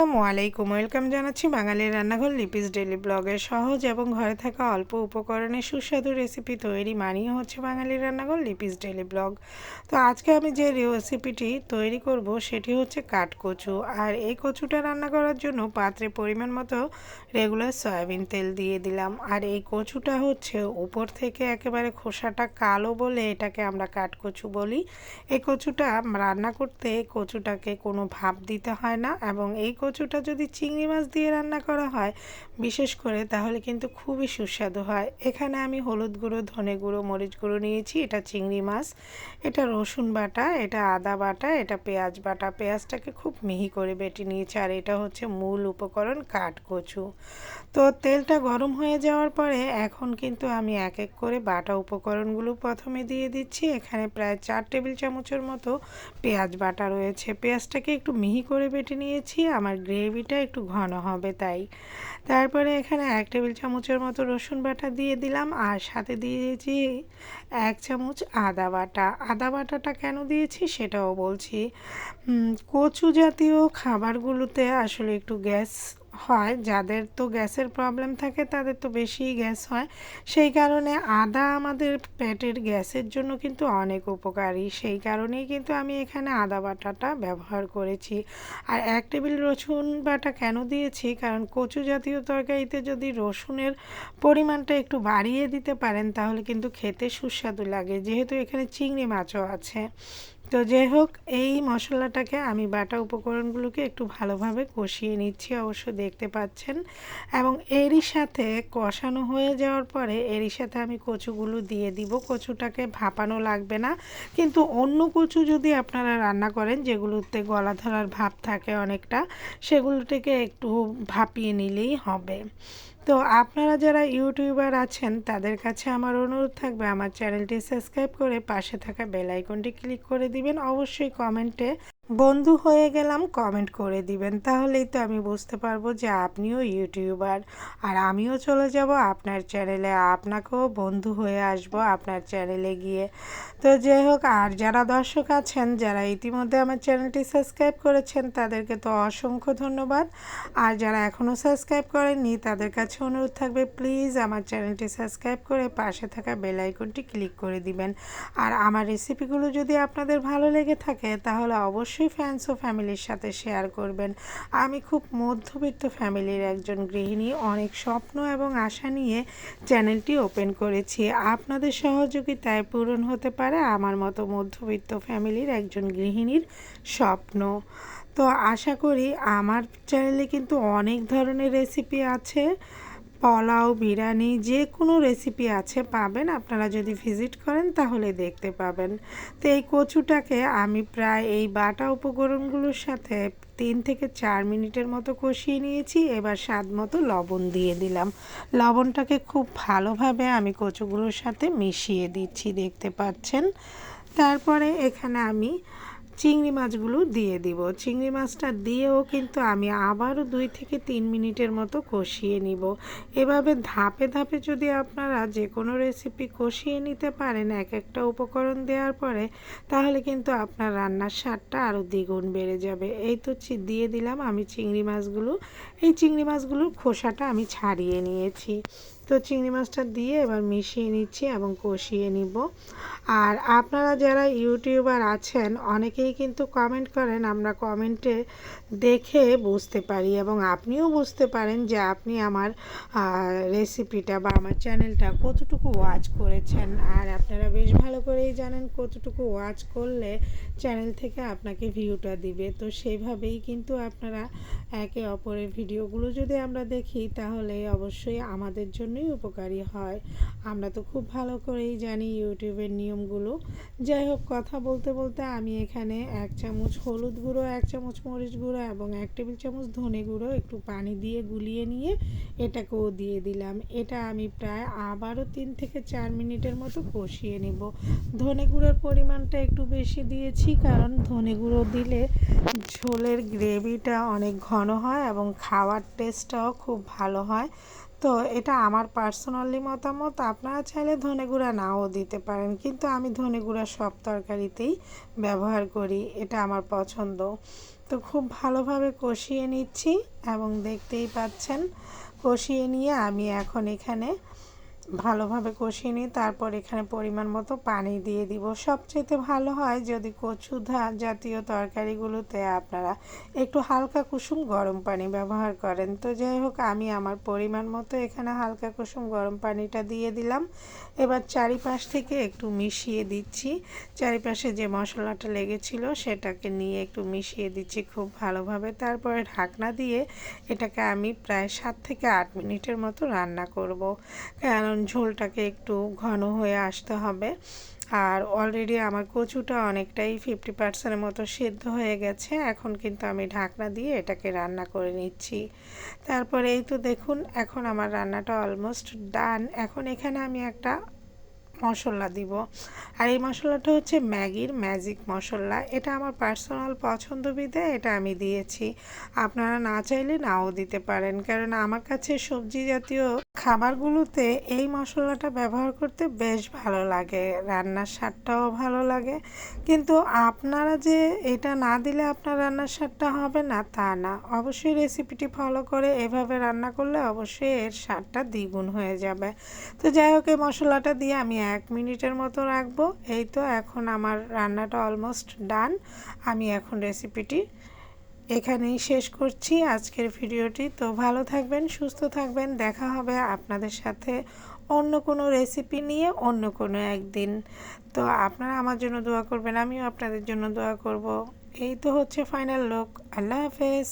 আসসালামু আলাইকুম। ওয়েলকাম জানাচ্ছি বাঙালির রান্নাঘর লিপিস ডেলি ব্লগের সহজ এবং ঘরে থাকা অল্প উপকরণে সুস্বাদু রেসিপি তৈরি মানিয়ে হচ্ছে বাঙালির রান্নাঘর লিপিস ডেলি ব্লগ। তো আজকে আমি যে রেসিপিটি তৈরি করব সেটি হচ্ছে কাঠকচু। আর এই কচুটা রান্না করার জন্য পাত্রে পরিমাণ মতো রেগুলার সয়াবিন তেল দিয়ে দিলাম। আর এই কচুটা হচ্ছে উপর থেকে একেবারে খোসাটা কালো বলে এটাকে আমরা কাঠকচু বলি। এই কচুটা রান্না করতে কচুটাকে কোনো ভাব দিতে হয় না এবং এই কচুটা যদি চিংড়ি মাছ দিয়ে রান্না করা হয়, বিশেষ করে তাহলে কিন্তু খুবই সুস্বাদু হয়। এখানে আমি হলুদ গুঁড়ো, ধনে গুঁড়ো, মরিচ গুঁড়ো নিয়েছি। এটা চিংড়ি মাছ, এটা রসুন বাটা, এটা আদা বাটা, এটা পেঁয়াজ বাটা। পেঁয়াজটাকে খুব মিহি করে বেটে নিয়েছি আর এটা হচ্ছে মূল উপকরণ কাঠ কচু। তো তেলটা গরম হয়ে যাওয়ার পরে এখন কিন্তু আমি এক এক করে বাটা উপকরণগুলো প্রথমে দিয়ে দিচ্ছি। এখানে প্রায় চার টেবিল চামচের মতো পেঁয়াজ বাটা রয়েছে। পেঁয়াজটাকে একটু মিহি করে বেটে নিয়েছি। আমার গ্রেভিটা একটু ঘন হবে তাই। তারপরে এখানে এক টেবিল চামচের মতো রসুন বাটা দিয়ে দিলাম আর সাথে দিয়েছি এক চামচ আদা বাটা। আদা বাটাটা কেন দিয়েছি সেটাও বলছি। কচু জাতীয় খাবারগুলোতে আসলে একটু গ্যাস হয়, যাদের তো গ্যাসের প্রবলেম থাকে, তাদের তো বেশি গ্যাস হয়। সেই কারণে আদা আমাদের পেটের গ্যাসের জন্য কিন্তু অনেক উপকারী। সেই কারণেই কিন্তু আমি এখানে আদা বাটাটা ব্যবহার করেছি। আর এক টেবিল রসুন বাটা কেন দিয়েছি? কারণ কচু জাতীয় তরকারিতে যদি রসুনের পরিমাণটা একটু বাড়িয়ে দিতে পারেন, তাহলে কিন্তু খেতে সুস্বাদু লাগে। যেহেতু এখানে চিংড়ি মাছও আছে। তো যাই হোক, এই মশলাটাকে আমি বাটা উপকরণগুলোকে একটু ভালোভাবে কষিয়ে নিচ্ছি, অবশ্য দেখতে পাচ্ছেন। এবং এরই সাথে কষানো হয়ে যাওয়ার পরে এরই সাথে আমি কচুগুলো দিয়ে দিব। কচুটাকে ভাপানো লাগবে না। কিন্তু অন্য কচু যদি আপনারা রান্না করেন, যেগুলোতে গলা ধরার ভাব থাকে অনেকটা, সেগুলোটাকে একটু ভাপিয়ে নিলেই হবে। তো আপনারা যারা ইউটিউবার আছেন, তাদের কাছে আমার অনুরোধ থাকবে আমার চ্যানেলটি সাবস্ক্রাইব করে পাশে থাকা বেল আইকনটি ক্লিক করে দিবেন। অবশ্যই কমেন্টে বন্ধু হয়ে গেলাম কমেন্ট করে দিবেন। তাহলেই তো আমি বুঝতে পারব যে আপনিও ইউটিউবার আর আমিও চলে যাব আপনার চ্যানেলে আপনাকেও বন্ধু হয়ে আসব আপনার চ্যানেলে গিয়ে। তো যাই হোক, আর যারা দর্শক আছেন, যারা ইতিমধ্যে আমার চ্যানেলটি সাবস্ক্রাইব করেছেন, তাদেরকে তো অসংখ্য ধন্যবাদ। আর যারা এখনও সাবস্ক্রাইব করেননি, তাদের কাছে অনুরোধ থাকবে প্লিজ আমার চ্যানেলটি সাবস্ক্রাইব করে পাশে থাকা বেল আইকনটি ক্লিক করে দিবেন। আর আমার রেসিপিগুলো যদি আপনাদের ভালো লেগে থাকে, তাহলে অবশ্যই অবশ্যই ফ্যান্স ও ফ্যামিলির সাথে শেয়ার করবেন। আমি খুব মধ্যবিত্ত ফ্যামিলির একজন গৃহিণী, অনেক স্বপ্ন এবং আশা নিয়ে চ্যানেলটি ওপেন করেছি। আপনাদের সহযোগিতায় পূরণ হতে পারে আমার মতো মধ্যবিত্ত ফ্যামিলির একজন গৃহিণীর স্বপ্ন। তো আশা করি আমার চ্যানেলে কিন্তু অনেক ধরনের রেসিপি আছে। পোলাও, বিরিয়ানি, যে কোনো রেসিপি আছে পাবেন। আপনারা যদি ভিজিট করেন তাহলে দেখতে পাবেন। তো এই কচুটাকে আমি প্রায় এই বাটা উপকরণগুলোর সাথে তিন থেকে চার মিনিটের মতো কষিয়ে নিয়েছি। এবার স্বাদ মতো লবণ দিয়ে দিলাম। লবণটাকে খুব ভালোভাবে আমি কচুগুলোর সাথে মিশিয়ে দিচ্ছি, দেখতে পাচ্ছেন। তারপরে এখানে আমি চিংড়ি মাছগুলো দিয়ে দিব। চিংড়ি মাছটা দিয়েও কিন্তু আমি আবারও দুই থেকে তিন মিনিটের মতো কষিয়ে নিব। এভাবে ধাপে ধাপে যদি আপনারা যে কোনো রেসিপি কষিয়ে নিতে পারেন এক একটা উপকরণ দেওয়ার পরে, তাহলে কিন্তু আপনার রান্নার স্বাদটা আরও দ্বিগুণ বেড়ে যাবে। এই তো দিয়ে দিলাম আমি চিংড়ি মাছগুলো। এই চিংড়ি মাছগুলোর খোসাটা আমি ছাড়িয়ে নিয়েছি। তো চিংড়ি মাছটা দিয়ে এবার মিশিয়ে নিচ্ছি এবং কষিয়ে নিব। আর আপনারা যারা ইউটিউবার আছেন, অনেকেই কিন্তু কমেন্ট করেন, আমরা কমেন্টে দেখে বুঝতে পারি এবং আপনিও বুঝতে পারেন যে আপনি আমার রেসিপিটা বা আমার চ্যানেলটা কতটুকু ওয়াচ করেছেন। আর আপনারা বেশ ভালো করেই জানেন কতটুকু ওয়াচ করলে চ্যানেল থেকে আপনাকে ভিউটা দিবে। তো সেইভাবেই কিন্তু আপনারা একে অপরের ভিডিওগুলো যদি আমরা দেখি, তাহলে অবশ্যই আমাদের জন্যই উপকারী হয়। আমরা তো খুব ভালো করেই জানি ইউটিউবের নিয়মগুলো। যাই হোক, কথা বলতে বলতে আমি এখানে এক চামচ হলুদ গুঁড়ো, এক চামচ মরিচ গুঁড়ো এবং এক টেবিল চামচ ধনে গুঁড়ো একটু পানি দিয়ে গুলিয়ে নিয়ে এটাকেও দিয়ে দিলাম। এটা আমি প্রায় আবারও তিন থেকে চার মিনিটের মতো কষিয়ে নেব। ধনে গুঁড়োর পরিমাণটা একটু বেশি দিয়েছি কারণ ধনে গুঁড়ো দিলে ঝোলের গ্রেভিটা অনেক ঘন হয় এবং খাওয়ার টেস্টটাও খুব ভালো হয়। তো এটা আমার পার্সোনালি মতামত, আপনারা চাইলে ধনে গুঁড়া নাও দিতে পারেন। কিন্তু আমি ধনে গুঁড়া সব তরকারিতেই ব্যবহার করি, এটা আমার পছন্দ। তো খুব ভালোভাবে কষিয়ে নিচ্ছি এবং দেখতেই পাচ্ছেন, কষিয়ে নিয়ে আমি এখন এখানে ভালোভাবে কষিয়ে নিই তারপর এখানে পরিমাণ মতো পানি দিয়ে দিব। সবচেয়ে ভালো হয় যদি কচু ধা জাতীয় তরকারিগুলোতে আপনারা একটু হালকা কুসুম গরম পানি ব্যবহার করেন। তো যাই হোক, আমি আমার পরিমাণ মতো এখানে হালকা কুসুম গরম পানিটা দিয়ে দিলাম। এবার চারিপাশ থেকে একটু মিশিয়ে দিচ্ছি। চারিপাশে যে মশলাটা লেগেছিল সেটাকে নিয়ে একটু মিশিয়ে দিচ্ছি খুব ভালোভাবে। তারপরে ঢাকনা দিয়ে এটাকে আমি প্রায় সাত থেকে আট মিনিটের মতো রান্না করব। কারণ ঝোলটাকে একটু ঘন হয়ে আসতে হবে। আর অলরেডি আমার কচুটা অনেকটাই ফিফটি পার্সেন্টের মতো সিদ্ধ হয়ে গেছে। এখন কিন্তু আমি ঢাকনা দিয়ে এটাকে রান্না করে নিচ্ছি। তারপরে এই তো দেখুন, এখন আমার রান্নাটা অলমোস্ট ডান এখন এখানে আমি একটা মশলা দিব। আর এই মশলাটা হচ্ছে ম্যাগির ম্যাজিক মশলা। এটা আমার পার্সোনাল পছন্দ এটা আমি দিয়েছি। আপনারা না চাইলে নাও দিতে পারেন। কারণ আমার কাছে সবজি জাতীয় খাবারগুলোতে এই মশলাটা ব্যবহার করতে বেশ ভালো লাগে, রান্নার স্বাদটাও ভালো লাগে। কিন্তু আপনারা যে এটা না দিলে আপনার রান্নার স্বাদটা হবে না, তা না। অবশ্যই রেসিপিটি ফলো করে এভাবে রান্না করলে অবশ্যই এর স্বাদটা দ্বিগুণ হয়ে যাবে। তো যাই হোক, এই মশলাটা দিয়ে আমি এক মিনিটের মতো রাখব। এই তো এখন আমার রান্নাটা অলমোস্ট ডান আমি এখন রেসিপিটি এখানেই শেষ করছি আজকের ভিডিওটি। তো ভালো থাকবেন, সুস্থ থাকবেন। দেখা হবে আপনাদের সাথে অন্য কোনো রেসিপি নিয়ে অন্য কোনো একদিন। তো আপনারা আমার জন্য দোয়া করবেন, আমিও আপনাদের জন্য দোয়া করব। এই তো হচ্ছে ফাইনাল লোক আল্লাহ হাফেজ।